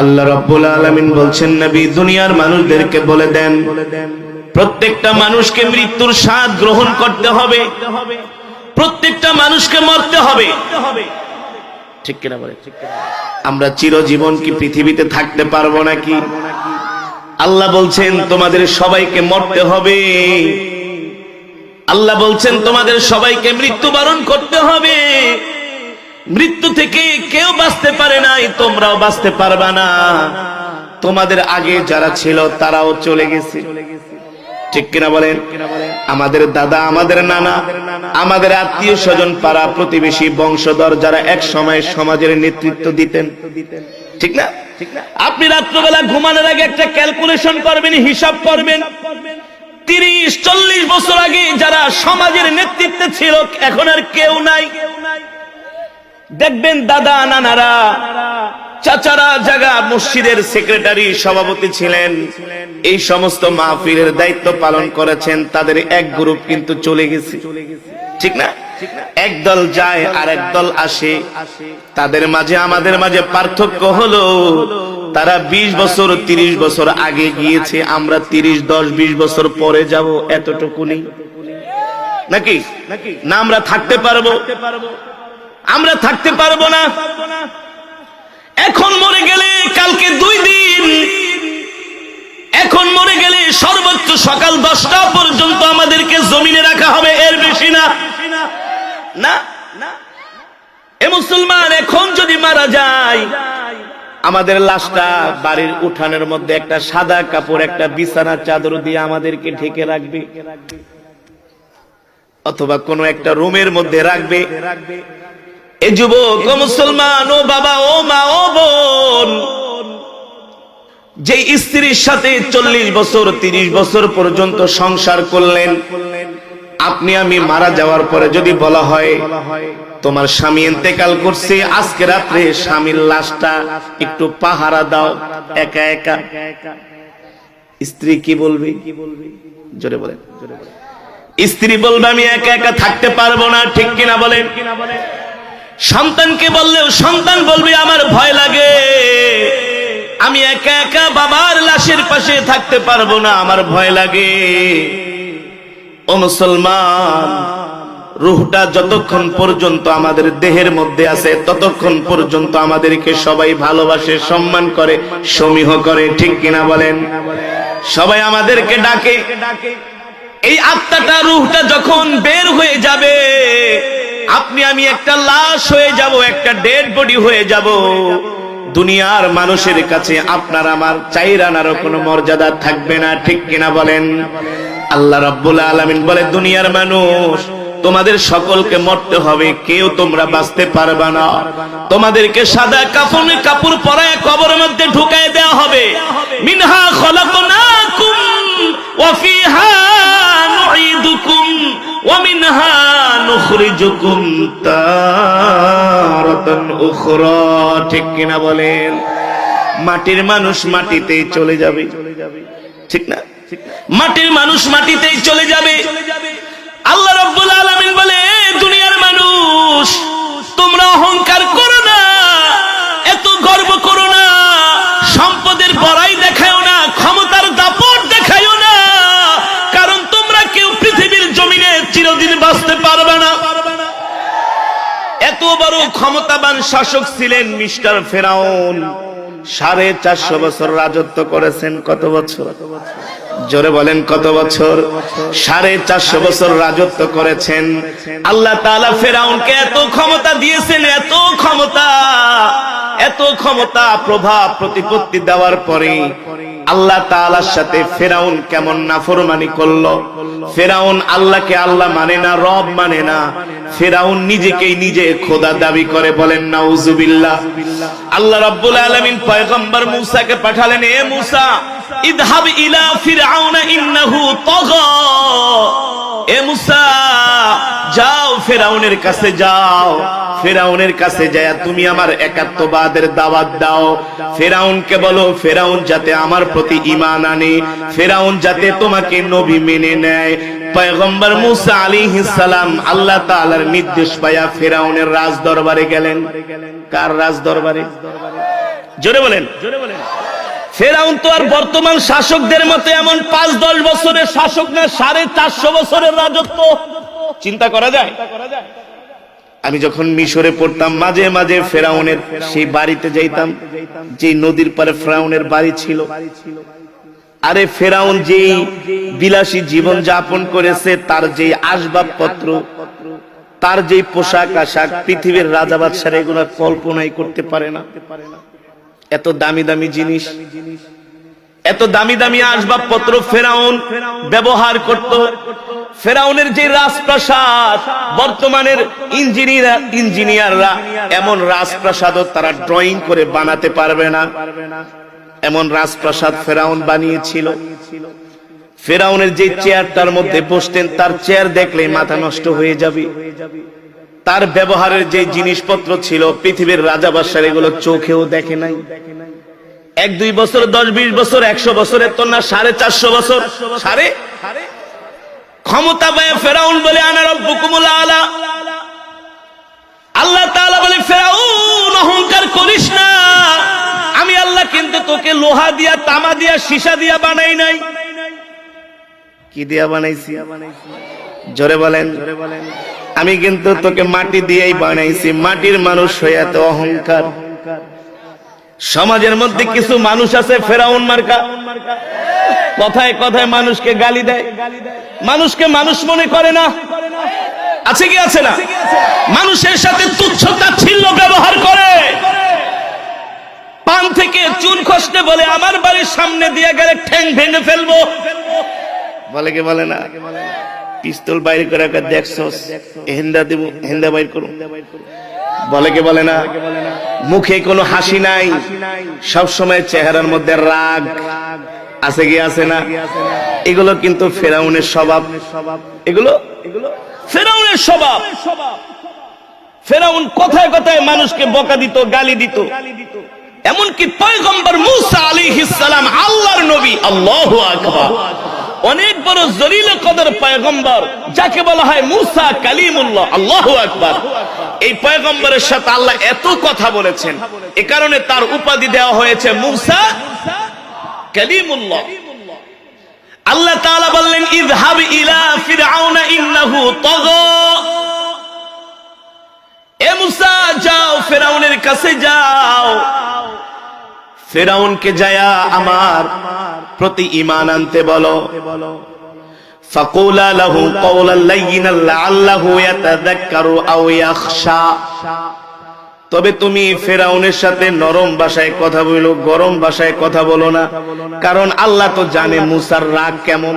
আল্লাহ রাব্বুল আলামিন বলছেন, নবী, দুনিয়ার মানুষদেরকে বলে দেন, প্রত্যেকটা মানুষকে মৃত্যুর স্বাদ গ্রহণ করতে হবে, প্রত্যেকটা মানুষকে মরতে হবে। ঠিক কিনা বলে আমরা চিরজীবন কি পৃথিবীতে থাকতে পারব নাকি? আল্লাহ বলছেন, তোমাদের সবাইকে মরতে হবে। আল্লাহ বলছেন, তোমাদের সবাইকে মৃত্যুবরণ করতে হবে। মৃত্যু থেকে কেউ বাঁচতে পারে নাই, তোমরাও বাঁচতে পারবা না। তোমাদের আগে যারা ছিল, তারাও চলে গেছে। ঠিক কিনা বলেন? আমাদের দাদা, আমাদের নানা, আমাদের আত্মীয় স্বজন পাড়া প্রতিবেশী বংশধর যারা এক সময় সমাজের নেতৃত্ব দিতেন। ঠিক না? আপনি রাত্রবেলা ঘুমানোর আগে একটা ক্যালকুলেশন করবেন, হিসাব করবেন। তিরিশ, চল্লিশ বছর আগে যারা সমাজের নেতৃত্বে ছিল, এখন আর কেউ নাই। দেখবেন দাদা, নানারা, চাচারা জাগা মসজিদের সেক্রেটারি সভাপতি ছিলেন। এই সমস্ত মাহফিলের দায়িত্ব পালন করেছেন, তাদের এক গ্রুপ কিন্তু চলে গেছে। ঠিক না? এক দল যায় আর এক দল আসে। তাদের মাঝে, আমাদের মাঝে পার্থক্য হলো, তারা ২০ বছর ৩০ বছর আগে গিয়েছে, আমরা ৩০ দশ ২০ বছর পরে যাব এতটুকুনি নাকি? না আমরা থাকতে পারব। আমরা থাকতে পারব না। এখন মরে গেলে কালকে দুই দিন। এখন মরে গেলে সর্বোচ্চ সকাল দশটা পর্যন্ত আমাদেরকে জমিনে রাখা হবে, এর বেশি না। না এ মুসলমান, এখন যদি মারা যায়, আমাদের লাশটা বাড়ির উঠানের মধ্যে একটা সাদা কাপড়, একটা বিছানা চাদর দিয়ে আমাদেরকে ঢেকে রাখবে। অথবা কোনো একটা রুমের মধ্যে রাখবে। এ যুবক, ও মুসলমান, ও বাবা, ও মা, ও বোন। যে স্ত্রীর সাথে চল্লিশ বছর, তিরিশ বছর পর্যন্ত সংসার করলেন, আপনি আমি মারা যাওয়ার পরে যদি বলা হয়, তোমার স্বামী ইন্তেকাল করছে, আজকে রাত্রে স্বামীর লাশটা একটু পাহারা দাও, একা একা। স্ত্রী কি বলবে? জোরে বলেন। স্ত্রী বলবে, আমি একা একা থাকতে পারব না, ঠিক কিনা বলেন? সন্তানকে বললেও সন্তান বলবে, আমার ভয় লাগে। আমি একা একা বাবার লাশের পাশে থাকতে পারব না, আমার ভয় লাগে। ও মুসলমান, রুহটা যতক্ষণ পর্যন্ত আমাদের দেহের মধ্যে আছে, ততক্ষণ পর্যন্ত আমাদেরকে সবাই ভালোবাসে, সম্মান করে, সমীহ করে, ঠিক কিনা বলেন? সবাই আমাদেরকে ডাকে। এই আত্মাটা, রুহটা যখন বের হয়ে যাবে আপনি, আমি একটা লাশ হয়ে যাব, একটা ডেড বডি হয়ে যাব। দুনিয়ার মানুষের কাছে আপনার আমার চাইরানারও কোনো মর্যাদা থাকবে না, ঠিক কিনা বলেন? আল্লাহ রাব্বুল আলামিন বলে, দুনিয়ার মানুষ, তোমাদের সকলকে মরতে হবে, কেউ তোমরা বাঁচতে পারবে না। তোমাদেরকে সাদা কাফনে, কাপড় পরায় কবরের মধ্যে ঢুকায় দেওয়া হবে। মিনহা খলাকনাকুম নুখরিজুকুম তারাতান উখরা ঠিক কিনা বলেন? মাটির মানুষ মাটিতে চলে যাবে। ঠিক না? মাটির মানুষ মাটিতেই চলে যাবে। আল্লাহ রাব্বুল আলামিন বলে ক্ষমতাবান শাসক ছিলেন মিস্টার ফেরাউন। সাড়ে চারশো বছর রাজত্ব করেছেন, কত বছর? জোরে বলেন, কত বছর? সাড়ে চারশো বছর রাজত্ব করেছেন। আল্লাহ ফেরাউনকে এত ক্ষমতা দিয়েছেন, এত ক্ষমতা। এত ক্ষমতা, প্রভাব, প্রতিপত্তি দেওয়ার পরে আল্লাহ তাআলার সাথে ফেরাউন কেমন নাফরমানি করল। ফেরাউন আল্লাহকে আল্লাহ মানে না, রব মানে না। ফেরাউন নিজেকেই নিজে খোদা দাবি করে বলেন, নাউজুবিল্লাহ। আল্লাহ রাব্বুল আলামিন পয়গম্বর মুসাকে পাঠালেন, এ মূসা, ইদহাব ইলা ফিরআউনা ইন্নাহু তাগা। এ মূসা, যাও ফেরাউনের কাছে যাও। ফেরাউনের কাছে যায় তুমি আমার একাত্মবাদের দাওয়াত দাও। ফেরাউনকে বলো, ফেরাউন যাতে আমার প্রতি ঈমান আনে, ফেরাউন যাতে তোমাকে নবী মেনে নেয়। পয়গম্বর মুসা আলাইহিস সালাম আল্লাহ তাআলার নির্দেশ পায়া ফেরাউনের রাজ দরবারে গেলেন। কার রাজ দরবারে জোরে বলেন জোরে বলেন। ফেরাউন তো আর বর্তমান শাসকদের মতো এমন পাঁচ দশ বছরের শাসক না, সাড়ে চারশো বছরের রাজত্ব। চিন্তা করা যায়? আমি যখন মিশরে পড়তাম, মাঝে মাঝে ফেরাউনের সেই বাড়িতে যাইতাম, যে নদীর পারে ফেরাউনের বাড়ি ছিল। আরে ফেরাউন যেই বিলাসী জীবন যাপন করেছে, তার যে আসবাবপত্র, তার যে পোশাক আশাক, পৃথিবীর রাজা বাদশার এগুলো কল্পনাই করতে পারে না। এত দামি দামি জিনিস, এত দামি দামি আসবাবপত্র ফেরাউন ব্যবহার করত ফেরাউনের যে রাজপ্রাসাদ, বর্তমানের ইঞ্জিনিয়ার, ইঞ্জিনিয়াররা এমন রাজপ্রাসাদও তারা ড্রয়িং করে বানাতে পারবে না। এমন রাজপ্রাসাদ ফেরাউন বানিয়েছিল। ফেরাউনের যে চেয়ারটার মধ্যে বসতেন, তার চেয়ার দেখলে মাথা নষ্ট হয়ে যাবে। তার ব্যবহারের যে জিনিসপত্র ছিল, পৃথিবীর রাজা বাদশার, এগুলো চোখেও দেখে নাই। এক, দুই বছর, দশ, বিশ বছর, একশো বছরের তো না, সাড়ে চারশো বছর, সাড়ে ক্ষমতা পায় ফেরাউন বলে আনার রব্বুকুমুল আলা। আল্লাহ তাআলা বলে, ফেরাউন, অহংকার করিস না। আমি আল্লাহ কিন্তু তোকে লোহা দিয়া, তামা দিয়া, সীসা দিয়া বানাই নাই। কি দিয়া বানাইছি? জোরে বলেন জোরে বলেন। আমি কিন্তু তোকে মাটি দিয়েই বানাইছি। মাটির মানুষ হয়ে এত অহংকার। সমাজের মধ্যে কিছু মানুষ আছে, ফেরাউন মার্কা। কথায় কথায় মানুষকে গালি দেয়। মানুষকে মানুষ মনে করে না। আছে কি আছে না? মানুষের সাথে তুচ্ছতা ছিল ব্যবহার করে। পান থেকে চুন খসতে বলে, আমার বাড়ির সামনে দিয়ে গেলে ঠ্যাং ভেঙে ফেলব। বলে কি বলে না? পিস্তল বাইর করে ওকে দেখছস হেন্দা দেব, হেন্দা বাইর করো। বলে কি বলে না? মুখে কোনো হাসি নাই। সব সময় চেহারার মধ্যে রাগ। আছে কি আছে না? এগুলো কিন্তু ফেরাউনের স্বভাব। এগুলো ফেরাউনের স্বভাব। ফেরাউন কথায় কথায় মানুষকে বকা দিত, গালি দিত। এমনকি পয়গম্বর মুসা আলাইহিস সালাম, আল্লাহর নবী, আল্লাহু আকবার। অনেক বড় জলিল কদর পয়গম্বর, যাকে বলা হয় মুসা কালিমুল্লাহ, আল্লাহ আকবার। এই পয়গম্বরের সাথে আল্লাহ এত কথা বলেছেন। এ কারণে তার উপাধি দেওয়া হয়েছে মুসা কালিমুল্লাহ। আল্লাহ তাআলা বললেন ইলা ইন্নাহু এ মুসা, যাও ফেরাউনের কাছে যাও। ফেরাউনকে যায়া আমার প্রতি ইমান আনতে বলো। লাআল্লাহু ইয়াতাযাক্কারু আও ইয়াখশা। তবে তুমি ফেরাউনের সাথে নরম ভাষায় কথা বলো, গরম ভাষায় কথা বলো না। কারণ আল্লাহ তো জানে মুসার রাগ কেমন।